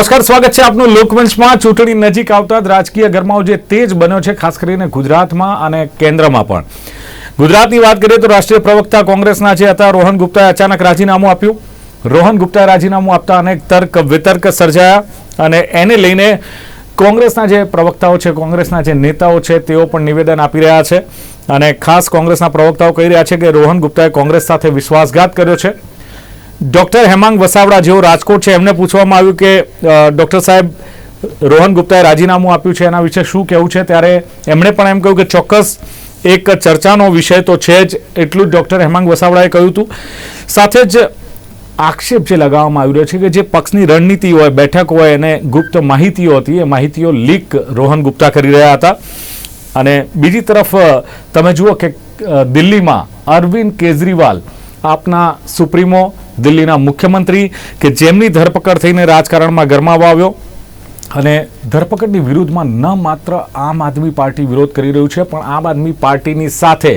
નમસ્કાર, સ્વાગત છે આપનું લોકમંચમાં. ચૂંટણી નજીક આવતા રાજકીય ગરમાવો જે તેજ બન્યો છે, ખાસ કરીને ગુજરાતમાં અને કેન્દ્રમાં પણ. ગુજરાતની વાત કરીએ તો રાષ્ટ્રીય પ્રવક્તા કોંગ્રેસના જે હતા, રોહન ગુપ્તાએ અચાનક રાજીનામું આપ્યું. રોહન ગુપ્તાએ રાજીનામું આપતા અનેક તર્ક, વિતર્ક સર્જાયા અને એને લઈને કોંગ્રેસના જે પ્રવક્તાઓ છે, કોંગ્રેસના જે નેતાઓ છે, તેઓ પણ નિવેદન આપી રહ્યા છે. અને ખાસ કોંગ્રેસના પ્રવક્તાઓ કહી રહ્યા છે કે રોહન ગુપ્તાએ કોંગ્રેસ સાથે વિશ્વાસઘાત કર્યો છે. ડોક્ટર હેમાંગ વસાવડા જેઓ રાજકોટ છે, એમને પૂછવામાં આવ્યું કે ડૉક્ટર સાહેબ, રોહન ગુપ્તાએ રાજીનામું આપ્યું છે એના વિશે શું કહેવું છે? ત્યારે એમણે પણ એમ કહ્યું કે ચોક્કસ એક ચર્ચાનો વિષય તો છે જ, એટલું જ ડોક્ટર હેમાંગ વસાવડાએ કહ્યું હતું. સાથે જ આક્ષેપ જે લગાવવામાં આવી રહ્યો છે કે જે પક્ષની રણનીતિ હોય, બેઠક હોય અને ગુપ્ત માહિતીઓ હતી, એ માહિતીઓ લીક રોહન ગુપ્તા કરી રહ્યા હતા. અને બીજી તરફ તમે જુઓ કે દિલ્હીમાં અરવિંદ કેજરીવાલ આપના સુપ્રીમો દિલ્હીના મુખ્યમંત્રી કે જેમની ધરપકડ થઈને રાજકારણમાં ગરમાવો આવ્યો અને ધરપકડની વિરુદ્ધમાં ન માત્ર આમ આદમી પાર્ટી વિરોધ કરી રહ્યું છે, પણ આમ આદમી પાર્ટીની સાથે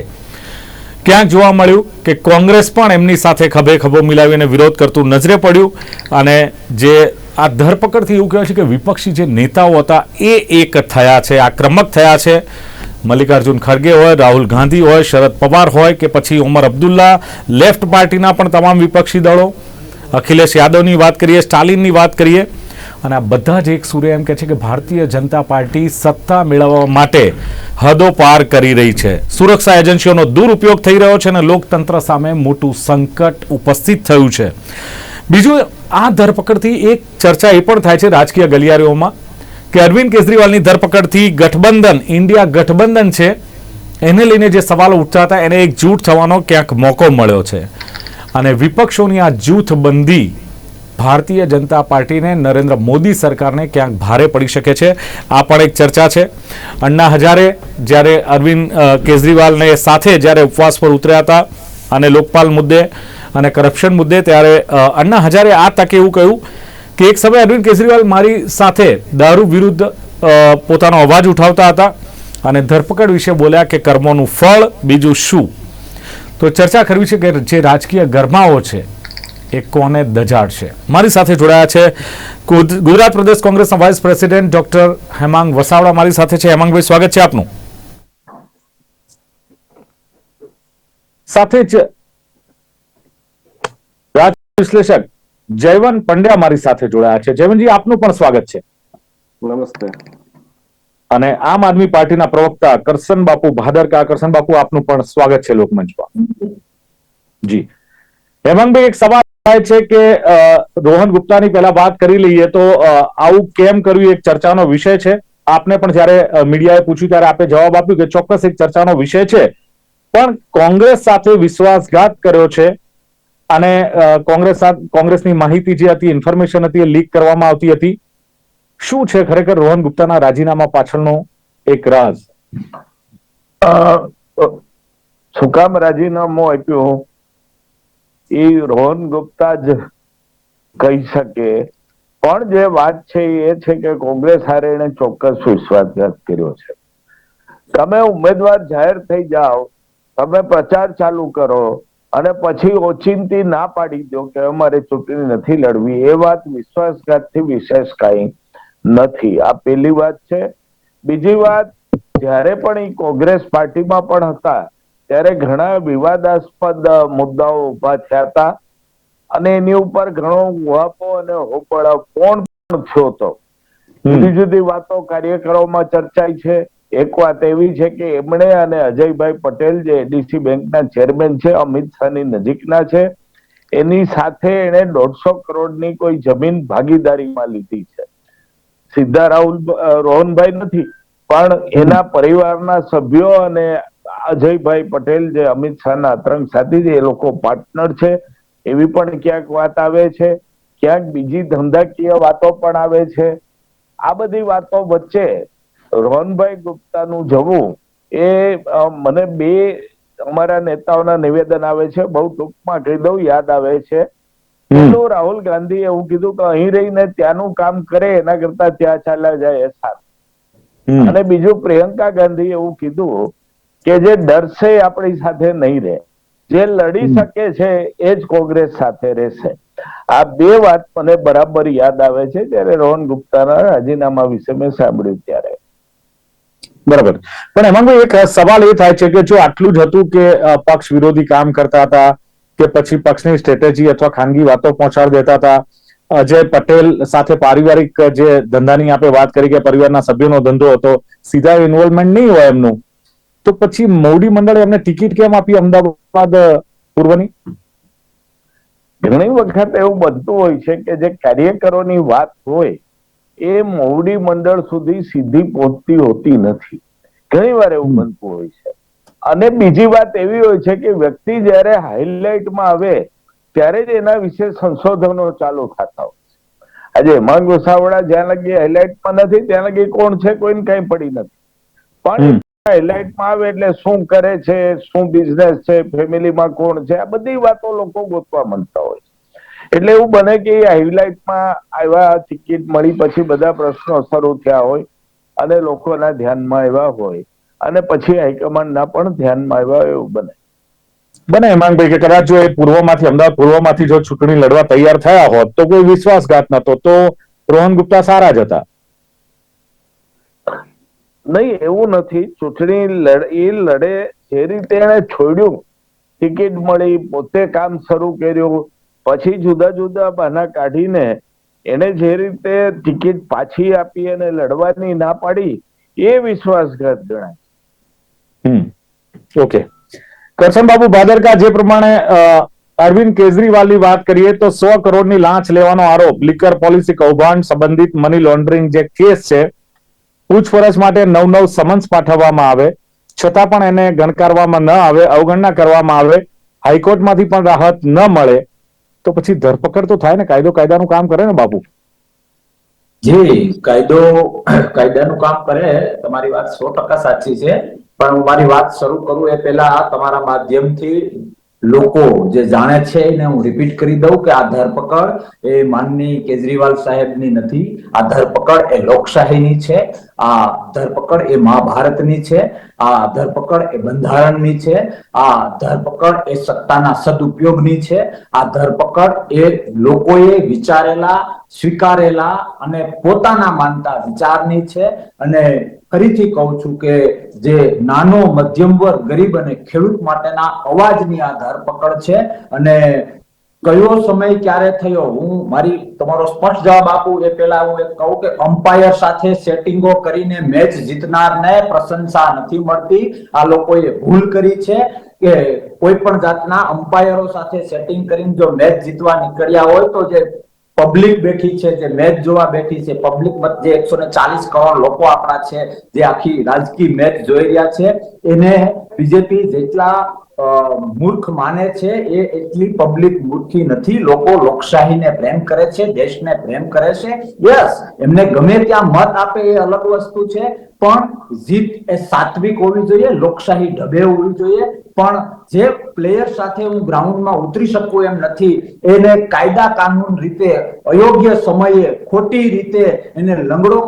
ક્યાંક જોવા મળ્યું કે કોંગ્રેસ પણ એમની સાથે ખભે ખભો મિલાવીને વિરોધ કરતું નજરે પડ્યું અને જે આ ધરપકડથી એવું કહેવાય છે કે વિપક્ષી જે નેતાઓ હતા એ એક થયા છે, આક્રમક થયા છે. મલ્લિકાર્જુન ખડગે હોય, રાહુલ ગાંધી હોય, શરદ પવાર હોય કે પછી ઉમર અબ્દુલ્લા, લેફ્ટ પાર્ટીના પણ તમામ વિપક્ષી દળો. અખિલેશ યાદવની વાત કરીએ, સ્ટાલિનની વાત કરીએ, અને આ બધા જ એક સુરે એમ કહે છે કે ભારતીય જનતા પાર્ટી સત્તા મેળવવા માટે હદો પાર કરી રહી છે. સુરક્ષા એજન્સીઓનો દુરુપયોગ થઈ રહ્યો છે અને લોકતંત્ર સામે મોટું સંકટ ઉપસ્થિત થયું છે. બીજું, આ ધરપકડથી એક ચર્ચા એ પણ થાય છે રાજકીય ગલિયારીઓમાં. કે અરવિંદ કેજરીવાલની ધરપકડથી ગઠબંધન, ઇન્ડિયા ગઠબંધન છે, એને લઈને જે સવાલો ઉઠતા હતા, એને એક જૂઠ થવાનો ક્યાંક મોકો મળ્યો છે. અને વિપક્ષોની આ જૂથબંધી ભારતીય જનતા પાર્ટીને નરેન્દ્ર મોદી સરકારને ક્યાંક ભારે પડી શકે છે, આ પણ એક ચર્ચા છે. અન્ના હજારે જ્યારે અરવિંદ કેજરીવાલને સાથે જ્યારે ઉપવાસ પર ઉતર્યા હતા અને લોકપાલ મુદ્દે અને કરપ્શન મુદ્દે, ત્યારે અન્ના હજારે આ તકે એવું કહ્યું કે એક સમયે અરવિંદ કેજરીવાલ મારી સાથે દારૂ વિરુદ્ધ પોતાનો અવાજ ઉઠાવતા હતા અને ધરપકડ વિશે બોલ્યા કે કર્મોનું ફળ, બીજું શું? તો ચર્ચા કરવી છે કે જે રાજકીય ગરમાઓ છે, એ કોને દજાડશે મારી સાથે જોડાયા છે ગુજ- ગુજરાત પ્રદેશ કોંગ્રેસના vice president doctor Hemang Vasavada મારી સાથે છે. હેમાંગભાઈ, સ્વાગત છે આપનું. સાથે જ રાજ વિશ્લેષક જયવંત પંડ્યા મારી સાથે જોડાયા છે. જયવનજી આપનું પણ સ્વાગત છે. નમસ્તે. અને આમ આદમી પાર્ટીના પ્રવક્તા કરશન બાપુ ભાદરકા. કરશન બાપુ આપનું પણ સ્વાગત છે લોકમંચમાં. જી. હેમાંગભાઈ એક સવાલ થાય છે કે રોહન ગુપ્તાની પહેલા વાત કરી લઈએ તો આવું કેમ કર્યું? એક ચર્ચાનો વિષય છે. આપને પણ જ્યારે મીડિયાએ પૂછ્યું ત્યારે આપે જવાબ આપ્યું કે ચોક્કસ એક ચર્ચાનો વિષય છે. પણ કોંગ્રેસ સાથે વિશ્વાસઘાત કર્યો છે. અને કોંગ્રેસ કોંગ્રેસની માહિતી જે હતી, ઇન્ફોર્મેશન હતી, એ લીક કરવામાં આવતી હતી. શું છે ખરેખર રોહન ગુપ્તાના રાજીનામા પાછળનો એક રાજ? શું કામ રાજીનામું આપ્યું? એ રોહન ગુપ્તા જ કહી શકે. પણ જે વાત છે એ છે કે કોંગ્રેસ હારે એને ચોક્કસ વિશ્વાસઘાત કર્યો છે. તમે ઉમેદવાર જાહેર થઈ જાઓ, તમે પ્રચાર ચાલુ કરો અને પછી ઓચિંતી ના પાડી દો કે અમારે ચૂંટણી નથી લડવી. એ વાત વિશ્વાસઘાતથી વિશેષ કાંઈ નથી. આ પેલી વાત છે. બીજી વાત, જ્યારે પણ એ કોંગ્રેસ પાર્ટીમાં પણ હતા, ત્યારે ઘણા વિવાદાસ્પદ મુદ્દાઓ ઊભા થયા હતા. અને એની ઉપર ઘણો ઉહાપો અને હોપળા કોણ પણ થયો હતો. જુદી જુદી વાતો કાર્યકરોમાં ચર્ચાઈ છે. એક વાત એવી છે કે એમણે અને અજયભાઈ પટેલ જે એડીસી બેંકના ચેરમેન છે, અમિત શાહની નજીકના છે, એની સાથે એણે દોઢસો કરોડની કોઈ જમીન ભાગીદારીમાં લીધી છે. સીધા રાહુલ રોહનભાઈ નથી, પણ એના પરિવારના સભ્યો અને અજયભાઈ પટેલ જે અમિત શાહના અતરંગ સાથી છે, એ લોકો પાર્ટનર છે. એવી પણ ક્યાંક વાત આવે છે, ક્યાંક બીજી ધંધાકીય વાતો પણ આવે છે. આ બધી વાતો વચ્ચે રોહનભાઈ ગુપ્તાનું જવું એ મને બે અમારા નેતાઓના નિવેદન આવે છે બહુ ટૂંકમાં કહી દઉં યાદ આવે છે. તો રાહુલ ગાંધીએ એવું કીધું કે અહીં રહીને ત્યાંનું કામ કરે એના કરતા ત્યાં ચાલ્યા જાય એ સારું. અને બીજું પ્રિયંકા ગાંધી એવું કીધું કે જે ડરશે આપણી સાથે નહીં રહે. જે લડી શકે છે એ જ કોંગ્રેસ સાથે રહેશે. આ બે વાત મને બરાબર યાદ આવે છે જ્યારે રોહન ગુપ્તાના રાજીનામા વિશે મેં સાંભળ્યું ત્યારે બરાબર. પણ હેમાંગભાઈ એક સવાલ એ થાય છે કે જો આટલું જ હતું કે પક્ષ વિરોધી કામ કરતા હતા, કે પછી પક્ષની સ્ટ્રેટેજી અથવા ખાનગી વાતો પહોંચાડી દેતા હતા, અજય પટેલ સાથે પારિવારિક જે ધંધાની આપણે વાત કરી કે પરિવારના સભ્યોનો ધંધો હતો, સીધા ઇન્વોલ્વમેન્ટ નહીં હોય એમનું, તો પછી મોવડી મંડળે એમને ટિકિટ કેમ આપી અમદાવાદ પૂર્વની? ઘણી વખત એવું બનતું હોય છે કે જે કાર્યકરોની વાત હોય એ મોવડી મંડળ સુધી સીધી પહોંચતી હોતી નથી ઘણી વાર એવું. બનતું હોય છે અને બીજી વાત એવી હોય છે કે વ્યક્તિ જ્યારે હાઇલાઇટમાં આવે ત્યારે જ એના વિશે સંશોધનો ચાલુ થતા હોય છે આજે હેમાંગ વસાવડા જ્યાં લગી હાઇલાઇટમાં નથી ત્યાં લગી કોણ છે કોઈને કઈ પડી નથી પણ. હાઇલાઇટમાં આવે એટલે શું કરે છે શું બિઝનેસ છે ફેમિલીમાં કોણ છે આ બધી વાતો લોકો ગોતવા માંડતા હોય છે એટલે એવું બને કે હાઈલાઇટમાં આવ્યા ટિકિટ મળી પછી બધા પ્રશ્નો શરૂ થયા હોય અને લોકોના ધ્યાનમાં આવ્યા હોય અને પછી હાઈકમાન્ડના પણ ધ્યાનમાં આવ્યા એવું બને. બને હેમાંગભાઈ કે કદાચ જો એ પૂર્વમાંથી અમદાવાદ પૂર્વમાંથી જો ચૂંટણી લડવા તૈયાર થયા હોત તો કોઈ વિશ્વાસઘાત નતો તો રોહન ગુપ્તા સારા જ હતા. નહીં એવું નથી. ચૂંટણી લડી એ લડે જે રીતે એને છોડ્યું ટિકિટ મળી પોતે કામ શરૂ કર્યું પછી જુદા જુદા બહાના કાઢીને એને જે રીતે ટિકિટ પાછી આપી અને લડવાની ના પાડી, એ વિશ્વાસઘાત ગણાય. ઓકે. ઓકે કરશનબાબુ ભાદરકા જે પ્રમાણે અરવિંદ કેજરીવાલની વાત કરીએ તો સો કરોડની લાંચ લેવાનો આરોપ, લિકર પોલિસી કૌભાંડ સંબંધિત મની લોન્ડરિંગ જે કેસ છે, પૂછપરછ માટે નવ નવ સમન્સ પાઠવવામાં આવે. છતાં પણ એને ગણકારવામાં ન આવે, અવગણના કરવામાં આવે. હાઈકોર્ટમાંથી પણ રાહત ન મળે. તો પછી ધરપકડ તો થાય ને કાયદો કાયદાનું કામ કરે ને બાપુ. જી, કાયદો, કાયદાનું કામ કરે, તમારી વાત સો ટકા સાચી છે. પણ હું મારી વાત શરૂ કરું એ પહેલા તમારા માધ્યમથી લોકો જે જાણે છે એને હું રિપીટ કરી દઉં કે આ ધરપકડ એ માનની કેજરીવાલ સાહેબની નથી. આ ધરપકડ એ લોકશાહીની છે. આ ધરપકડ એ મહાભારતની છે. આ ધરપકડ એ બંધારણની છે. આ ધરપકડ એ સત્તાના સદુપયોગની છે. આ ધરપકડ એ લોકોએ વિચારેલા, સ્વીકારેલા અને પોતાના માનતા વિચારની છે અને ફરીથી કહું છું કે જે નાનો, મધ્યમ વર્ગ ગરીબ અને ખેડૂત માટેના અવાજની આ ધરપકડ છે અને કયો સમય ક્યારે થયો, હું મારી, તમારો સ્પષ્ટ જવાબ આપું, એ પહેલા હું એક કહું કે અમ્પાયર સાથે સેટિંગો કરીને મેચ જીતનારને પ્રશંસા નથી મળતી. આ લોકોએ ભૂલ કરી છે કે કોઈ પણ જાતના અમ્પાયરો સાથે સેટિંગ કરીને જો મેચ જીતવા નીકળ્યા હોય તો જે પબ્લિક બેઠી છે, જે મેચ જોવા બેઠી છે, પબ્લિક જે એકસો ને ચાલીસ કરોડ લોકો આપણા છે, જે આખી રાજકીય મેચ જોઈ રહ્યા છે, એને બીજેપી જેટલા મૂર્ખ માને છે, એ એટલી પબ્લિક મૂર્ખી નથી. લોકો લોકશાહીને પ્રેમ કરે છે, દેશને પ્રેમ કરે છે. યસ, એમને ગમે ત્યાં મત આપે એ અલગ વસ્તુ છે પણ જીત એ સાત્વિક હોવી જોઈએ, લોકશાહી ઢબે હોવી જોઈએ. પણ જે પ્લેયર સાથે હું ગ્રાઉન્ડમાં ઉતરી શકું એમ નથી, એને કાયદા કાનૂન રીતે, અયોગ્ય સમયે, ખોટી રીતે એને લંગડો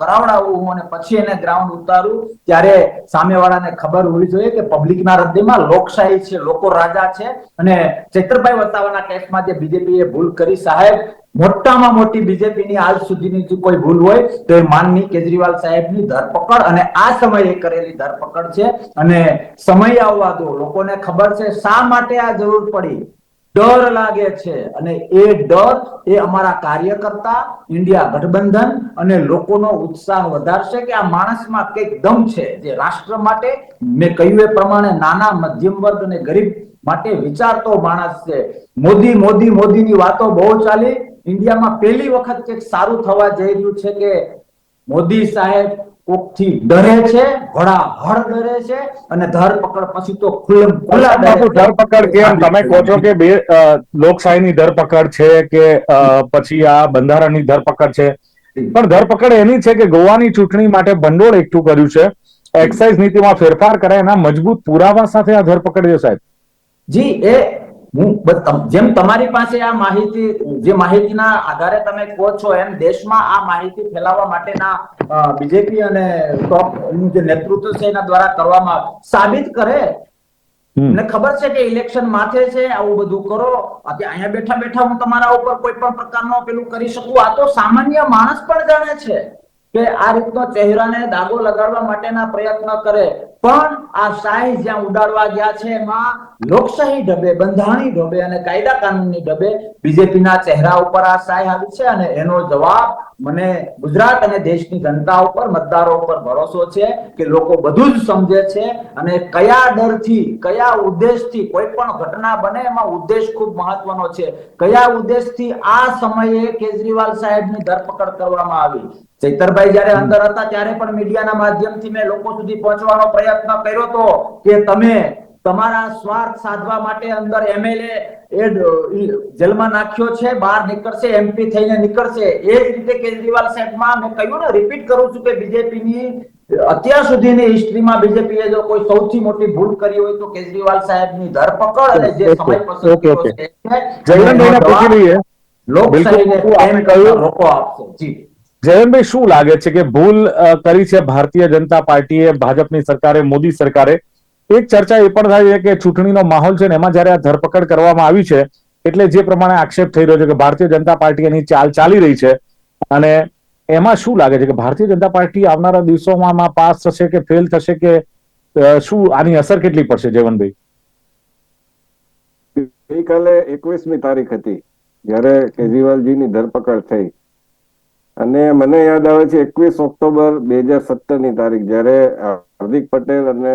કરાવડાવવું અને પછી એને ગ્રાઉન્ડ ઉતારવું ત્યારે સામેવાળાને ખબર હોવી જોઈએ કે પબ્લિકના હૃદયમાં લોકશાહી છે, લોકો રાજા છે અને ચૈત્રભાઈ વસાવાના કેસમાં જે બીજેપીએ ભૂલ કરી, સાહેબ, મોટામાં મોટી બીજેપીની આજ સુધીની જો કોઈ ભૂલ હોય, તો એ માનની કેજરીવાલ સાહેબની ધરપકડ અને આ સમયે કરેલી ધરપકડ છે અને સમય આવવા દો, લોકોને ખબર છે શા માટે આ જરૂર પડી? ડર લાગે છે. અને એ ડર એ અમારા કાર્યકર્તા, ઇન્ડિયા ગઠબંધન અને લોકોનો ઉત્સાહ વધારશે કે આ માણસમાં કંઈક દમ છે જે રાષ્ટ્ર માટે મેં કહ્યું એ પ્રમાણે નાના, મધ્યમ વર્ગ અને ગરીબ માટે વિચારતો માણસ છે. મોદી મોદી, મોદીની વાતો બહુ ચાલી. ઇન્ડિયામાં પહેલી વખત કંઈક સારું થવા જઈ રહ્યું છે કે મોદી સાહેબ કોકથી ડરે છે ઘોડા હળ ડરે છે અને ધરપકડ પછી તો ખુલ્લમ ખુલ્લા. ધરપકડ કેમ તમે કહો છો કે બે લોકશાહીની ધરપકડ છે કે પછી આ બંધારણની ધરપકડ છે? પણ ધરપકડ એની છે કે ગોવાની ચૂંટણી માટે ભંડોળ એકઠું કર્યું છે એક્સાઇઝ નીતિમાં ફેરફાર કરે એના મજબૂત પુરાવા સાથે આ ધરપકડ છે સાહેબ. જી એ હું જેમ તમારી પાસે આ માહિતી જે માહિતીના આધારે તમે કહો છો એમ દેશમાં આ માહિતી ફેલાવવા માટેના બીજેપી અને ટોપનું જે નેતૃત્વ છે એના દ્વારા કરવામાં સાબિત કરે. મને ખબર છે કે ઇલેક્શન માથે છે આવું બધું કરો. અહીંયા બેઠા બેઠા હું તમારા ઉપર કોઈ પણ પ્રકારનો પેલું કરી શકું. આ તો સામાન્ય માણસ પણ જાણે છે કે આ રીતનો ચહેરાને દાગો લગાડવા માટેના પ્રયત્ન કરે. પણ આ શાહી જ્યાં ઉડાડવા ગયા છે, એમાં લોકશાહી ઢબે બંધારણી ઢબે અને કાયદા કાનૂનની ઢબે બીજેપીના ચહેરા ઉપર આ શાહી આવી છે અને એનો જવાબ મને ગુજરાત અને દેશની જનતા ઉપર, મતદારો ઉપર ભરોસો છે કે લોકો બધું જ સમજે છે અને કયા ડરથી, કયા ઉદ્દેશથી કોઈ પણ ઘટના બને એમાં ઉદ્દેશ ખૂબ મહત્વનો છે. કયા ઉદ્દેશથી આ સમયે કેજરીવાલ સાહેબની ધરપકડ કરવામાં આવી? ચૈતરભાઈ જ્યારે અંદર હતા ત્યારે પણ મીડિયાના માધ્યમથી મેં લોકો સુધી પહોંચવાનો પ્રયત્ન કર્યો હતો કે તમે તમારા સ્વાર્થ સાધવા માટે અંદર એમએલએ એ જેલમાં નાખ્યો છે બહાર નીકળશે એમપી થઈને નીકળશે. એ જ રીતે કેજરીવાલ સાહેબમાં મેં કહ્યું ને રિપીટ કરું છું કે બીજેપીની અત્યાર સુધીની હિસ્ટ્રીમાં બીજેપીએ જો કોઈ સૌથી મોટી ભૂલ કરી હોય તો કેજરીવાલ સાહેબની ધરપકડ અને જે સમય પસાર કર્યો છે લોકશાહીને રોકો આપશે. જી. જયંતભાઈ શું લાગે છે કે ભૂલ કરી છે ભારતીય જનતા પાર્ટીએ, ભાજપની સરકારે, મોદી સરકારે? એક ચર્ચા એ પણ થાય છે કે ચૂંટણીનો માહોલ છે ને એમાં જયારે આ ધરપકડ કરવામાં આવી છે, એટલે જે પ્રમાણે આક્ષેપ થઈ રહ્યો છે કે ભારતીય જનતા પાર્ટી એની ચાલ ચાલી રહી છે, અને એમાં શું લાગે છે કે ભારતીય જનતા પાર્ટી આવનારા દિવસોમાં પાસ થશે કે ફેલ થશે કે શું આની અસર કેટલી પડશે જયવંતભાઈ? ગઈકાલે એકવીસમી તારીખ હતી, જ્યારે કેજરીવાલજીની ધરપકડ થઈ. અને મને યાદ આવે છે એકવીસ ઓક્ટોબર બે હજાર સત્તરની તારીખ જયારે હાર્દિક પટેલ અને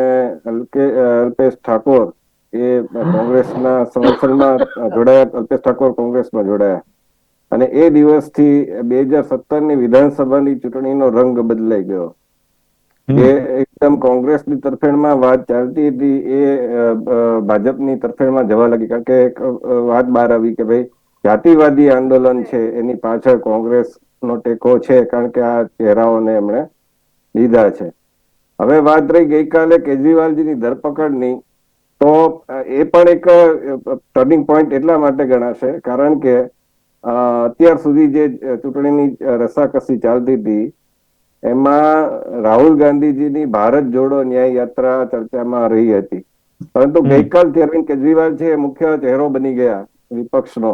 અલ્પેશ ઠાકોર એ કોંગ્રેસના સમર્થનમાં જોડાયા અલ્પેશ ઠાકોર કોંગ્રેસમાં જોડાયા. અને એ દિવસથી બે હજાર સત્તરની વિધાનસભાની ચૂંટણીનો રંગ બદલાઈ ગયો. એ એકદમ કોંગ્રેસની તરફેણમાં વાત ચાલતી હતી એ ભાજપની તરફેણમાં જવા લાગી કારણ કે એક વાત બહાર આવી કે ભાઈ જાતિવાદી આંદોલન છે એની પાછળ કોંગ્રેસનો ટેકો છે કારણ કે આ ચહેરાઓને એમણે લીધા છે હવે વાત રહી ગઈકાલે કેજરીવાલજીની ધરપકડની તો એ પણ એક ટર્નિંગ પોઈન્ટ એટલા માટે ગણાશે કારણ કે અત્યાર સુધી જે ચૂંટણીની રસાકસી ચાલતી હતી એમાં રાહુલ ગાંધીજીની ભારત જોડો ન્યાય યાત્રા ચર્ચામાં રહી હતી પરંતુ. ગઈકાલથી અરવિંદ કેજરીવાલ છે મુખ્ય ચહેરો બની ગયા વિપક્ષનો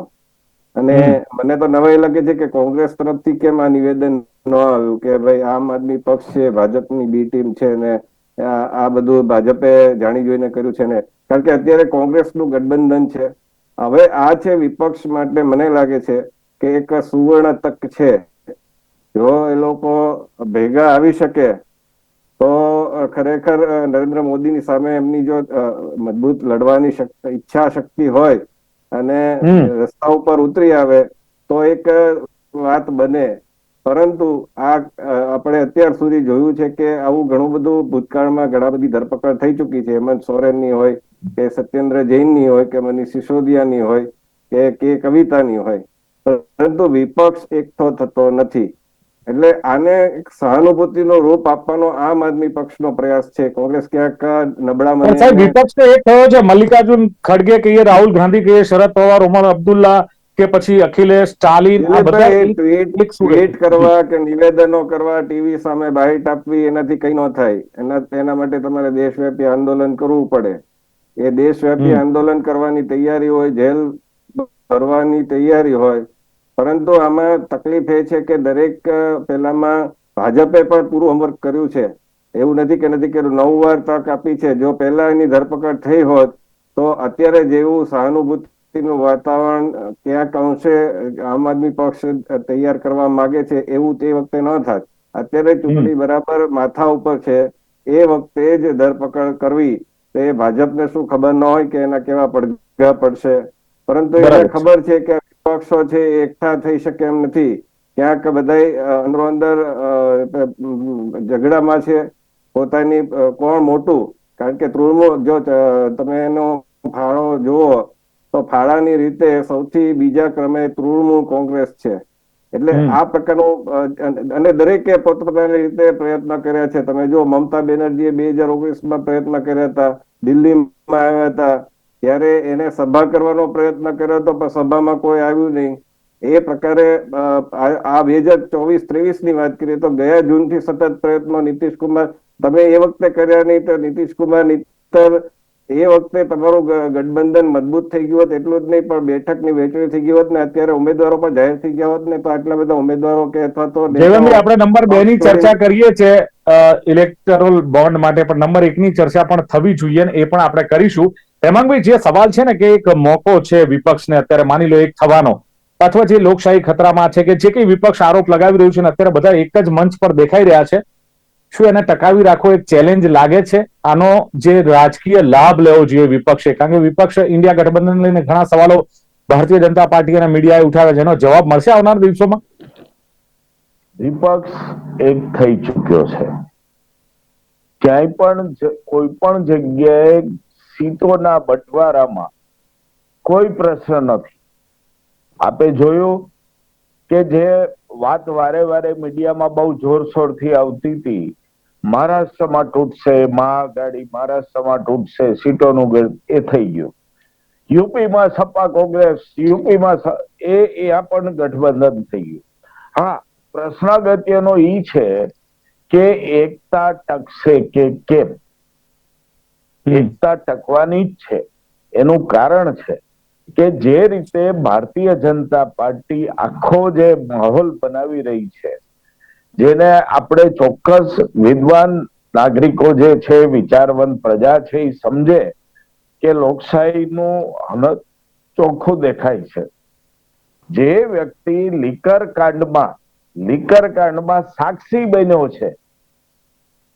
અને મને તો નવાઈ લાગે છે કે કોંગ્રેસ તરફથી કેમ આ નિવેદન ન આવ્યું કે ભાઈ આમ આદમી પક્ષ છે ભાજપની બી ટીમ છે ને આ બધું ભાજપે જાણી જોઈને કર્યું છે ને. કારણ કે અત્યારે કોંગ્રેસનું ગઠબંધન છે. હવે આ છે વિપક્ષ માટે મને લાગે છે કે એક સુવર્ણ તક છે. જો એ લોકો ભેગા આવી શકે તો ખરેખર નરેન્દ્ર મોદીની સામે એમની જો મજબૂત લડવાની ઈચ્છા શક્તિ હોય અને રસ્તા ઉપર ઉતરી આવે તો એક વાત બને. પરંતુ આ આપણે અત્યાર સુધી જોયું છે કે આવું ઘણું બધું ભૂતકાળમાં ઘણા બધી ધરપકડ થઈ ચૂકી છે. હેમંત સોરેનની હોય કે સત્યેન્દ્ર જૈનની હોય કે મનીષ સિસોદિયાની હોય કે કે કવિતાની હોય. પરંતુ વિપક્ષ એકઠો થતો નથી. એટલે આને એક સહાનુભૂતિનો રૂપ આપવાનો આમ આદમી પક્ષનો પ્રયાસ છે. કોંગ્રેસ ક્યાંક નબળા સાહેબ વિપક્ષ તો એક થયો છે. મલ્લિકાર્જુન ખડગે કહીએ રાહુલ ગાંધી કહીએ શરદ પવાર ઉમર અબ્દુલ્લા કે પછી અખિલેશ સ્ટાલિન આ બધા ટ્વીટ કરવા કે નિવેદનો કરવા ટીવી સામે બાઇટ આપવી એનાથી કઈ ન થાય. એના એના માટે તમારે દેશવ્યાપી આંદોલન કરવું પડે. એ દેશવ્યાપી. આંદોલન કરવાની તૈયારી હોય જેલ ભરવાની તૈયારી હોય પરંતુ આમાં તકલીફ એ છે કે દરેક પહેલામાં ભાજપે પણ પૂરું હોમવર્ક કર્યું છે. એવું નથી કે નથી કર્યું. નવ વાર તક આપી છે. જો પહેલા એની ધરપકડ થઈ હોત તો અત્યારે જેવું સહાનુભૂતિનું વાતાવરણ ક્યાંક અંશે આમ આદમી પક્ષ તૈયાર કરવા માંગે છે એવું તે વખતે ન થાત. અત્યારે ચૂંટણી બરાબર માથા ઉપર છે. એ વખતે જ ધરપકડ કરવી તે ભાજપને શું ખબર ન હોય કે એના કેવા પડઘા પડશે. પરંતુ એને ખબર છે કે વિપક્ષો છે એકઠા થઈ શકે એમ નથી. ક્યાંક બધા અંદરો અંદર ઝઘડામાં છે. પોતાની કોણ મોટું? કારણ કે તૃણમૂળ જો તમે એનો ફાળો જુઓ તો ફાળાની રીતે સૌથી બીજા ક્રમે તૃણમૂળ કોંગ્રેસ છે. એટલે આ પ્રકારનું અને દરેકે પોતપોતાની રીતે પ્રયત્ન કર્યા છે. તમે જો મમતા બેનર્જીએ બે હજાર ઓગણીસમાં પ્રયત્ન કર્યા હતા. દિલ્હીમાં આવ્યા હતા. ત્યારે એને સભા કરવાનો પ્રયત્ન કર્યો હતો પણ સભામાં કોઈ આવ્યું નહીં. એ પ્રકારે આ બે હજાર ચોવીસ ત્રેવીસની વાત કરીએ તો ગયા જૂનથી સતત પ્રયત્નો નીતિશ કુમાર તમે એ વખતે કર્યા નહીં તો નીતિશ કુમાર નીતર એ વખતે તમારું ગઠબંધન મજબૂત થઈ ગયું હોત એટલું જ નહીં પણ બેઠકની વહેંચણી થઈ ગઈ હોત ને અત્યારે ઉમેદવારો પણ જાહેર થઈ ગયા હોત ને તો આટલા બધા ઉમેદવારો કે અથવા તો આપણે નંબર બે ની ચર્ચા કરીએ છીએ ઇલેક્ટરલ બોન્ડ માટે પણ નંબર એક ની ચર્ચા પણ થવી જોઈએ ને એ પણ આપણે કરીશું. હેમાંગભાઈ જે સવાલ છે ને કે એક મોકો છે વિપક્ષને અત્યારે માની લો એક થવાનો, અથવા જે લોકશાહી ખતરામાં છે કે જે કઈ વિપક્ષ આરોપ લગાવી રહ્યું છે ને અત્યારે બધા એક જ મંચ પર દેખાઈ રહ્યા છે, શું એને ટકાવી રાખવો એક ચેલેન્જ લાગે છે? આનો જે રાજકીય લાભ લેવો જોઈએ વિપક્ષે, કારણ કે વિપક્ષ ઇન્ડિયા ગઠબંધન લઈને ઘણા સવાલો ભારતીય જનતા પાર્ટી અને મીડિયાએ ઉઠાવ્યા છે. એનો જવાબ મળશે આવનાર દિવસોમાં? વિપક્ષ એક થઈ ચુક્યો છે. ક્યાંય પણ કોઈ પણ જગ્યાએ સીટોના બંટવારામાં કોઈ પ્રશ્ન નથી. આપે જોયું કે જે વાત વારે વારે મીડિયામાં બહુ જોરશોરથી આવતી હતી મહારાષ્ટ્રમાં તૂટશે મહાગાડી મહારાષ્ટ્રમાં તૂટશે, સીટોનું એ થઈ ગયું. યુપીમાં સપા કોંગ્રેસ, યુપીમાં એ એ પણ ગઠબંધન થઈ ગયું. હા પ્રશ્ન અગત્યનો ઈ છે કે એકતા ટકશે કે કેમ? એકતા ટકવાની જ છે. એનું કારણ છે કે જે રીતે ભારતીય જનતા પાર્ટી આખો જે માહોલ બનાવી રહી છે, જેને આપણે ચોક્કસ વિદ્વાન નાગરિકો જે છે, વિચારવંત પ્રજા છે, એ સમજે કે લોકશાહીનું ચોખ્ખું દેખાય છે. જે વ્યક્તિ લીકર કાંડમાં લીકર કાંડમાં સાક્ષી બન્યો છે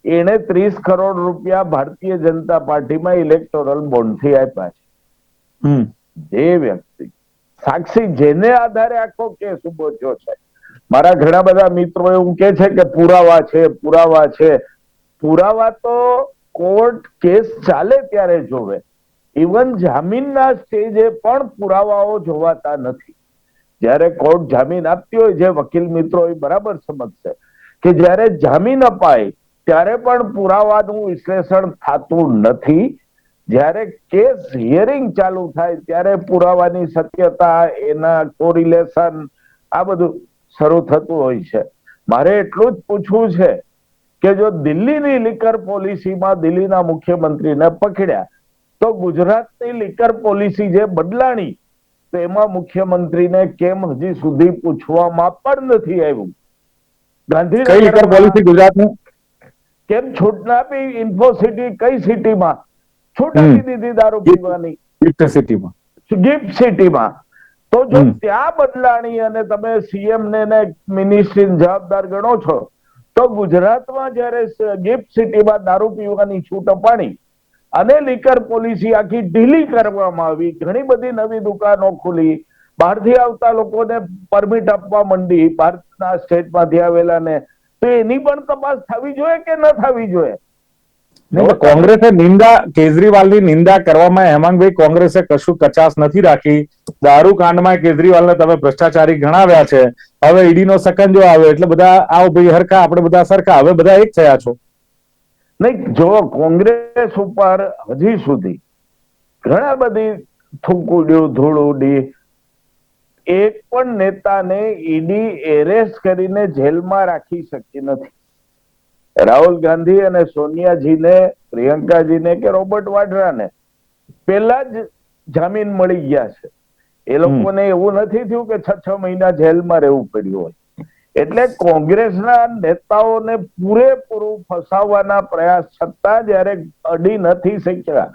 એણે ત્રીસ કરોડ રૂપિયા ભારતીય જનતા પાર્ટીમાં ઇલેક્ટોરલ બોન્ડથી આપ્યા છે. જે વ્યક્તિ સાક્ષી જેને આધારે આખો કેસ ઊભો થયો છે. મારા ઘણા બધા મિત્રો એવું કે છે કે પુરાવા છે પુરાવા છે. પુરાવા તો કોર્ટ કેસ ચાલે ત્યારે જોવે. ઇવન જામીનના સ્ટેજે પણ પુરાવાઓ જોવાતા નથી. જ્યારે કોર્ટ જામીન આપતી હોય જે વકીલ મિત્રો એ બરાબર સમજશે કે જ્યારે જામીન અપાય ત્યારે પણ પુરાવાનું વિશ્લેષણ થતું નથી. જ્યારે કેસ હિયરિંગ ચાલુ થાય ત્યારે પુરાવાની સત્યતા એના કોરિલેશન આ બધું શરૂ થતું હોય છે. મારે એટલું જ પૂછવું છે કે જો દિલ્હીની લીકર પોલિસીમાં દિલ્હીના મુખ્યમંત્રીને પકડ્યા તો ગુજરાતની લીકર પોલિસી જે બદલાણી તેમાં એમાં મુખ્યમંત્રીને કેમ હજી સુધી પૂછવામાં પણ નથી આવ્યું. ગાંધીનગર પોલિસી ગુજરાતની? કેમ છૂટ ના આપી ઇન્ફોસિટી કઈ સિટીમાં છૂટ આપી દીધી દારૂ પીવાની. ગિફ્ટ સિટીમાં. ગિફ્ટ સિટીમાં. તો જો ત્યાં બદલાણી અને તમે સીએમ ને મિનિસ્ટ્રી જવાબદાર ગણો છો તો ગુજરાતમાં જયારે ગિફ્ટ સિટીમાં દારૂ પીવાની છૂટ અપાણી અને લીકર પોલિસી આખી ઢીલી કરવામાં આવી ઘણી બધી નવી દુકાનો ખુલી બહારથી આવતા લોકોને પરમિટ આપવા માંડી ભારતના સ્ટેટમાંથી આવેલા ને તો એની પણ તપાસ થવી જોઈએ કે ન થવી જોઈએ? કોંગ્રેસે નિંદા કેજરીવાલની નિંદા કરવામાં હેમાંગભાઈ કોંગ્રેસે કશું કચાસ નથી રાખી. દારૂ કાંડમાં કેજરીવાલને તમે ભ્રષ્ટાચારી ગણાવ્યા છે. હવે ઈડી નો સકંજો આવ્યો એટલે બધા આવો ભાઈ હરખા આપણે બધા સરખા. હવે બધા એક થયા છો. નહીં જો કોંગ્રેસ ઉપર હજી સુધી ઘણા બધી થૂકુડ્યું ધૂળુડી એક પણ નેતાને ઈડી એરેસ્ટ કરીને જેલમાં રાખી શકી નથી. રાહુલ ગાંધી અને સોનિયાજીને પ્રિયંકાજીને કે રોબર્ટ વાડરાને પેલા જ જામીન મળી ગયા છે. એ લોકોને એવું નથી થયું કે છ છ મહિના જેલમાં રહેવું પડ્યું હોય. એટલે કોંગ્રેસના નેતાઓને પૂરેપૂરું ફસાવવાના પ્રયાસ છતાં જયારે અડી નથી શક્યા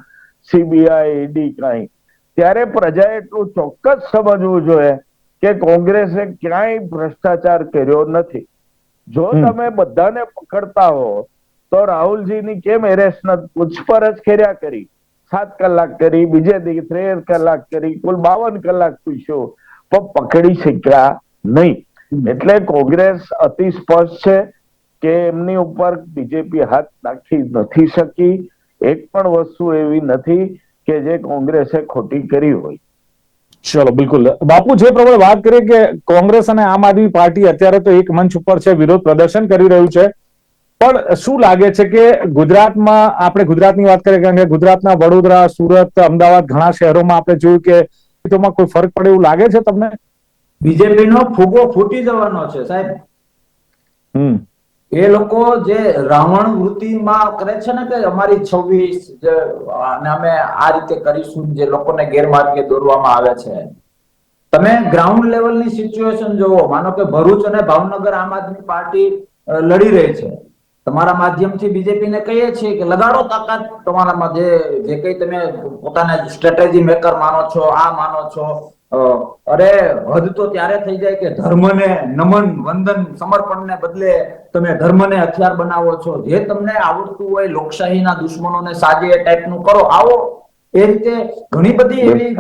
સીબીઆઈ ઈડી કાંઈ ત્યારે પ્રજાએ એટલું ચોક્કસ સમજવું જોઈએ કે કોંગ્રેસે ક્યાંય ભ્રષ્ટાચાર કર્યો નથી. જો તમે બધાને પકડતા હો તો રાહુલજીની કેમ એરેસ્ટ પૂછપરછ કર્યા કરી? સાત કલાક કરી બીજે દી ત્રેર કલાક કરી કુલ બાવન કલાક પૂછ્યો પણ પકડી શક્યા નહીં. એટલે કોંગ્રેસ અતિ સ્પષ્ટ છે કે એમની ઉપર બીજેપી હાથ નાખી નથી શકી. એક પણ વસ્તુ એવી નથી કે જે કોંગ્રેસે ખોટી કરી હોય. ચલો બિલકુલ. બાપુ જે પ્રમાણે વાત કરીએ કે કોંગ્રેસ અને આમ આદમી પાર્ટી અત્યારે તો એક મંચ ઉપર છે વિરોધ પ્રદર્શન કરી રહ્યું છે. પણ શું લાગે છે કે ગુજરાતમાં આપણે ગુજરાતની વાત કરીએ કારણ કે ગુજરાતના વડોદરા સુરત અમદાવાદ ઘણા શહેરોમાં આપણે જોયું કે સીટોમાં કોઈ ફરક પડે એવું લાગે છે તમને? બીજેપી નો ફૂગો ફૂટી જવાનો છે સાહેબ. હમ. એ લોકો જે રાવણ વૃત્તિમાં કરે છે ને કે અમારી છવ્વીસ અમે આ રીતે કરીશું જે લોકોને ગેરમાર્ગે દોરવામાં આવે છે. તમે ગ્રાઉન્ડ લેવલની સિચ્યુએશન જોવો માનો કે ભરૂચ અને ભાવનગર આમ આદમી પાર્ટી લડી રહી છે. તમારા માધ્યમથી બીજેપી ને કહીએ છીએ કે લગાડો તાકાત. તમારામાં જે જે કઈ તમે પોતાને સ્ટ્રેટેજી મેકર માનો છો, આ માનો છો અરે, હદ તો ત્યારે થઈ જાય કે ધર્મને નમન, વંદન, સમર્પણને બદલે તમે ધર્મને હથિયાર બનાવો છો. જે તમને આવડતું હોય લોકશાહીના દુશ્મનોને સાજે એ ટાઈપનું કરો. આવો. એ રીતે ઘણી બધી એવી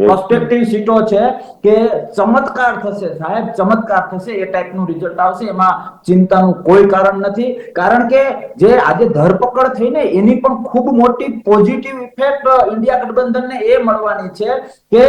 પ્રોસ્પેક્ટિવ સીટો છે કે ચમત્કાર થશે સાહેબ ચમત્કાર થશે એ ટાઈપનું રિઝલ્ટ આવશે એમાં ચિંતાનું કોઈ કારણ નથી. કારણ કે જે આજે ધરપકડ થઈને એની પણ ખૂબ મોટી પોઝિટિવ ઇફેક્ટ ઇન્ડિયા ગઠબંધનને એ મળવાની છે કે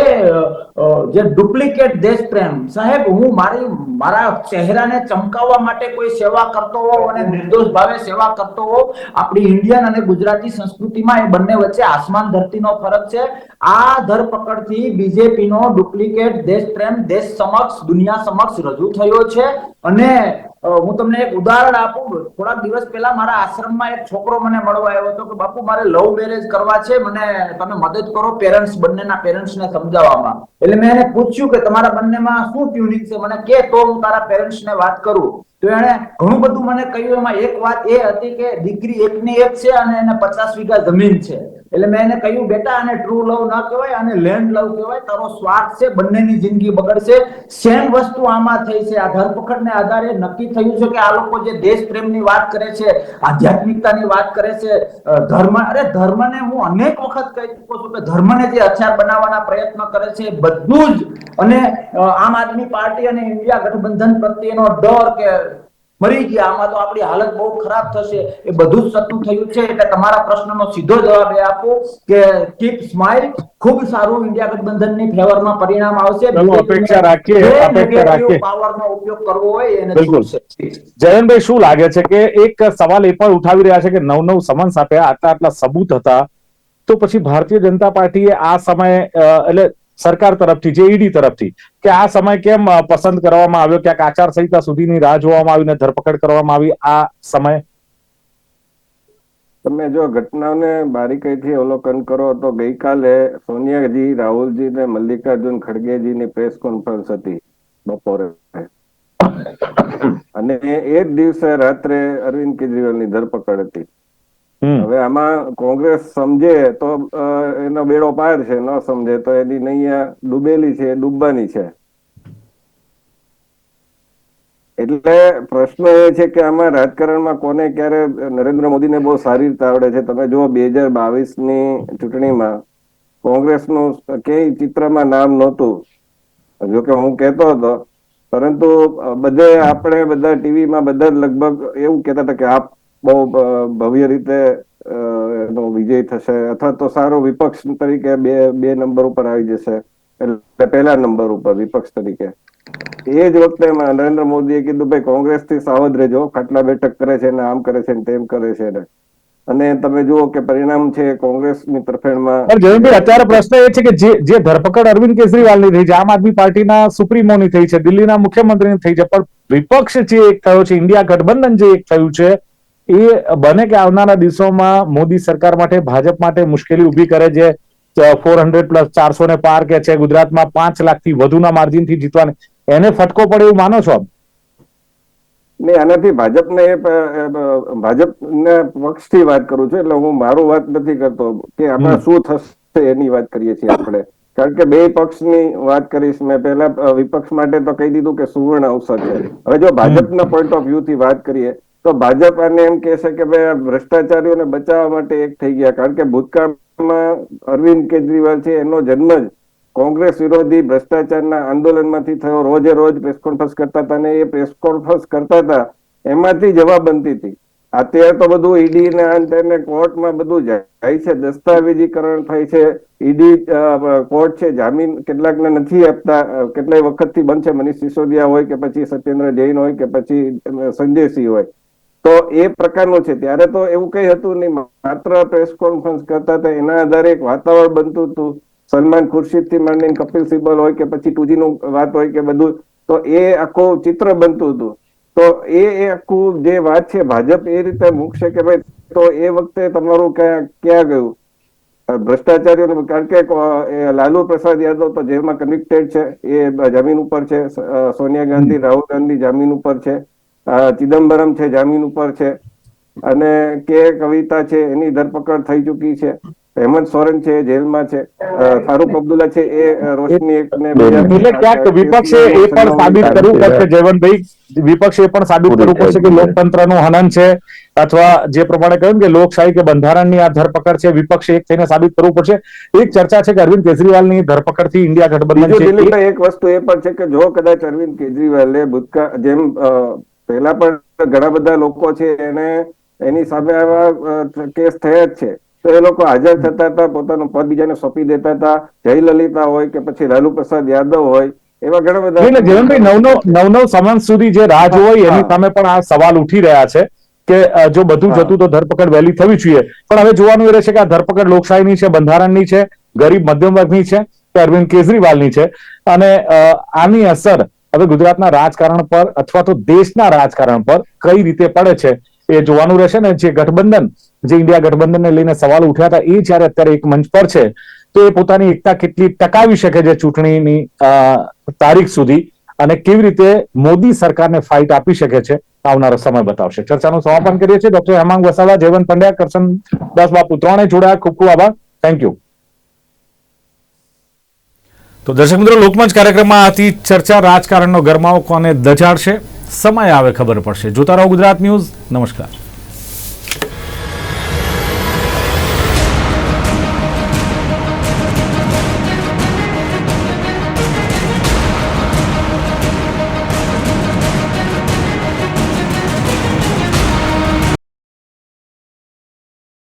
જે ડુપ્લિકેટ દેશ પ્રેમ સાહેબ હું મારી મારા ચહેરાને ચમકાવવા માટે કોઈ સેવા કરતો હોઉં અને નિર્દોષ ભાવે સેવા કરતો હોઉં આપણી ઇન્ડિયન અને ગુજરાતી સંસ્કૃતિમાં એ બંને વચ્ચે આસમાન ધરતીનો ફરક છે. આ ધરપકડથી બીજેપી નો ડુપ્લિકેટ દેશ પ્રેમ, દેશ સમક્ષ, દુનિયા સમક્ષ રજૂ થયો છે. અને હું તમને એક ઉદાહરણ આપું. થોડાક દિવસ પહેલા મારા આશ્રમમાં એક છોકરો મને મળવા આવ્યો હતો કે, બાપુ, મારે લવ મેરેજ કરવા છે. મને તમે મદદ કરો પેરેન્ટ્સ, બંનેના પેરેન્ટ્સને સમજાવવામાં. એટલે મેં એને પૂછ્યું કે, તમારા બંનેમાં શું ટ્યુનિંગ છે? મને કે તો હું તારા પેરેન્ટ્સને વાત કરું. તો એણે ઘણું બધું મને કહ્યું. એમાં એક વાત એ હતી કે, દીકરી એકની એક છે અને એને પચાસ વીઘા જમીન છે. એટલે મેં એને કહ્યું, બેટા, આને ટ્રુ લવ ના કહેવાય અને લેન્ડ લવ કહેવાય. તારો સ્વાર્થ છે, બંનેની જિંદગી બગડશે. સેમ વસ્તુ આમાં થઈ છે. આ ધરપકડને આધારે નક્કી થયું છે કે આ લોકો જે દેશ પ્રેમની વાત કરે છે, આધ્યાત્મિકતાની વાત કરે છે ધર્મ, અરે ધર્મને હું અનેક વખત કહી ચૂક્યો છું કે ધર્મને જે હથિયાર બનાવવાના પ્રયત્ન કરે છે બધું જ. અને આમ આદમી પાર્ટી અને ઇન્ડિયા ગઠબંધન પ્રત્યેનો ડર કે મરી ગયા. આમાં તો આપણી હાલત બહુ ખરાબ થશે. એ બધું જ સત્તું થયું છે. એટલે તમારા પ્રશ્નનો સીધો જવાબ એ આપો કે કીપ સ્માઇલ ખૂબ સારું ઇન્ડિયા ગઠબંધનની ફેવરમાં પરિણામ આવશે. અપેક્ષા રાખીએ, અપેક્ષા રાખીએ. પાવરનો ઉપયોગ કરવો હોય એને બિલકુલ. જયનભાઈ શું લાગે છે કે એક સવાલ એ પણ ઉઠાવી રહ્યા છે કે નવ નવ સમન્સ આપ્યા આટલા આટલા સબૂત હતા. તો પછી ભારતીય જનતા પાર્ટીએ આ સમયે એટલે સરકાર તરફથી જે ઈડી તરફથી, કે આ સમય કેમ પસંદ કરવામાં આવ્યો? ક્યાંક આચારસંહિતા સુધીની રાહ જોવામાં આવી ને ધરપકડ કરવામાં આવી આ સમય? તમે જો ઘટનાને બારીકાઈથી અવલોકન કરો, તો ગઈકાલે સોનિયાજી, રાહુલજી ને મલ્લિકાર્જુન ખડગેજીની પ્રેસ કોન્ફરન્સ હતી બપોરે. અને એ જ દિવસે રાત્રે અરવિંદ કેજરીવાલની ધરપકડ હતી. હવે આમાં કોંગ્રેસ સમજે તો એનો બેડો પાર છે, ન સમજે તો એની નૈયા ડૂબેલી છે ડૂબવાની છે. એટલે પ્રશ્ન એ છે કે આમાં રાજકારણમાં કોને ક્યારે નરેન્દ્ર મોદીને બહુ સારી રીતે આવડે છે? તમે જુઓ બે હજાર બાવીસની ચૂંટણીમાં કોંગ્રેસનું ક્યાંય ચિત્રમાં નામ નહોતું. જો કે હું કહેતો હતો, પરંતુ બધે આપણે બધા ટીવીમાં બધા લગભગ એવું કહેતા હતા કે આપ બહુ ભવ્ય રીતે એનો વિજય થશે. અથવા તો સારો વિપક્ષ તરીકે બે બે નંબર ઉપર આવી જશે. એટલે પહેલા નંબર ઉપર, વિપક્ષ તરીકે. એ જ વખતે નરેન્દ્ર મોદીએ કીધું, ભાઈ કોંગ્રેસથી સાવધ રહેજો. ખાટલા બેઠક કરે છે ને આમ કરે છે ને તેમ કરે છે ને. અને તમે જુઓ કે પરિણામ છે કોંગ્રેસની તરફેણમાં. પણ જયંતભાઈ, અત્યારે પ્રશ્ન એ છે કે જે જે ધરપકડ અરવિંદ કેજરીવાલની થઈ છે, આમ આદમી પાર્ટીના સુપ્રીમોની થઈ છે, દિલ્હીના મુખ્યમંત્રીની થઈ છે, પણ વિપક્ષ જે એક થયો છે, ઇન્ડિયા ગઠબંધન જે એક થયું છે એ બને કે આવનારા દિવસોમાં મોદી સરકાર માટે ભાજપ માટે મુશ્કેલી ઊભી કરે છે. ફોર હંડ્રેડ પ્લસ ચારસો ને પાર કે છે. ગુજરાતમાં પાંચ લાખથી વધુના માર્જિનથી જીતવાની. એને ફટકો પડે એવું માનો છો આપ? ને આનાથી ભાજપને ભાજપના પક્ષથી વાત કરું છું એટલે હું મારું વાત નથી કરતો કે આમાં શું થશે એની વાત કરીએ છીએ આપણે. કારણ કે બે પક્ષની વાત કરીશ મેં પહેલા વિપક્ષ માટે તો કહી દીધું કે સુવર્ણ અવસર છે. હવે જો ભાજપના પોઈન્ટ ઓફ વ્યૂ થી વાત કરીએ તો ભાજપ અને એમ કહે કે ભાઈ ભ્રષ્ટાચારીઓને બચાવવા માટે એક થઈ ગયા. કારણ કે ભૂતકાળમાં અરવિંદ કેજરીવાલ છે, એનો જન્મ જ કોંગ્રેસ વિરોધી ભ્રષ્ટાચારના આંદોલનમાંથી થયો. રોજે રોજ પ્રેસ કોન્ફરન્સ કરતા હતા અને એ પ્રેસ કોન્ફરન્સ કરતા હતા, એમાંથી જવાબ બનતી હતી. અત્યારે તો બધું ઈડી ને અંતે કોર્ટમાં બધું જાય છે. દસ્તાવેજીકરણ થાય છે. ઈડી કોર્ટ છે. જામીન કેટલાકને નથી આપતા. કેટલાય વખતથી બંધ છે. મનીષ સિસોદિયા હોય કે પછી સત્યેન્દ્ર જૈન હોય કે પછી સંજય સિંહ હોય. તો એ પ્રકારનું છે. ત્યારે તો એવું કઈ હતું નહીં. માત્ર પ્રેસ કોન્ફરન્સ કરતા હતા. એના આધારે એક વાતાવરણ બનતું હતું. સલમાન ખુરશીદથી માંડીને કપિલ સિબ્બલ હોય કે પછી ટુજી નું વાત હોય કે બધું તો એ આખું ચિત્ર બનતું હતું. તો એ આખું જે વાત છે ભાજપ એ રીતે મૂકશે કે ભાઈ તો એ વખતે તમારું ક્યાં ક્યાં ગયું? અ, કારણ કે લાલુ પ્રસાદ યાદવ તો જેલમાં કન્વિક્ટેડ છે. એ જામીન ઉપર છે. સોનિયા ગાંધી રાહુલ ગાંધી જામીન ઉપર છે. ચિદમ્બરમ છે જામીન ઉપર છે. અને કે કવિતા છે એની ધરપકડ થઈ ચૂકી છે. હેમંત સોરેન છે જેલમાં છે. ફારૂક અબ્દુલ્લા છે એ રોશની એક ને એટલે ક્યાંક વિપક્ષે એ પણ સાબિત કરવું પડશે જયવંતભાઈ. વિપક્ષે એ પણ સાબિત કરવું પડશે કે લોકતંત્રનું હનન છે અથવા જે પ્રમાણે કહ્યું કે લોકશાહી કે બંધારણની આ ધરપકડ છે વિપક્ષે એક થઈને સાબિત કરવું પડશે. એક ચર્ચા છે કે અરવિંદ કેજરીવાલની ધરપકડથી ઇન્ડિયા ગઠબંધન છે એક વસ્તુ એ પણ છે કે જો કદાચ અરવિંદ કેજરીવાલે ભૂતકા જેમ પહેલા પણ ઘણા બધા લોકો છે એને એની સામે આવા કેસ થયા જ છે તો એ લોકો હાજર થતા હતા પોતાનું પદ બીજાને સોંપી દેતા હતા જયલલિતા હોય કે પછી લાલુ પ્રસાદ યાદવ હોય એવા ઘણા બધા એટલે જીવનભાઈ નવ નવ નવ નવ સમન્સ સુધી જે રાહ હોય એની. સામે પણ આ સવાલ ઉઠી રહ્યા છે કે જો બધું. જતું તો ધરપકડ વહેલી થવી જોઈએ પણ હવે જોવાનું એ રહેશે કે આ ધરપકડ લોકશાહીની છે બંધારણની છે ગરીબ મધ્યમ વર્ગની છે કે અરવિંદ કેજરીવાલની છે અને આની અસર હવે ગુજરાતના રાજકારણ પર અથવા તો દેશના રાજકારણ પર કઈ રીતે પડે છે એ જોવાનું રહેશે ને જે ગઠબંધન, જે ઇન્ડિયા ગઠબંધનને લઈને સવાલ ઉઠ્યા હતા એ જ્યારે અત્યારે એક મંચ પર છે, તો એ પોતાની એકતા કેટલી ટકાવી શકે છે ચૂંટણીની તારીખ સુધી અને કેવી રીતે મોદી સરકારને ફાઇટ આપી શકે છે આવનારો સમય બતાવશે. ચર્ચાનું સમાપન કરીએ છીએ. ડોક્ટર હેમાંગ વસાવા, જયવંત પંડ્યા, કરશન દાસ બાપુ ત્રણે જોડાયા. ખૂબ ખૂબ આભાર. થેન્ક યુ તો દર્શક મિત્રો, લોકમંચ કાર્યક્રમમાં આથી ચર્ચા, રાજકારણનો ગરમાવો કોને દજાડશે? સમય આવે, ખબર પડશે. જોતા રહો ગુજરાત ન્યૂઝ. નમસ્કાર.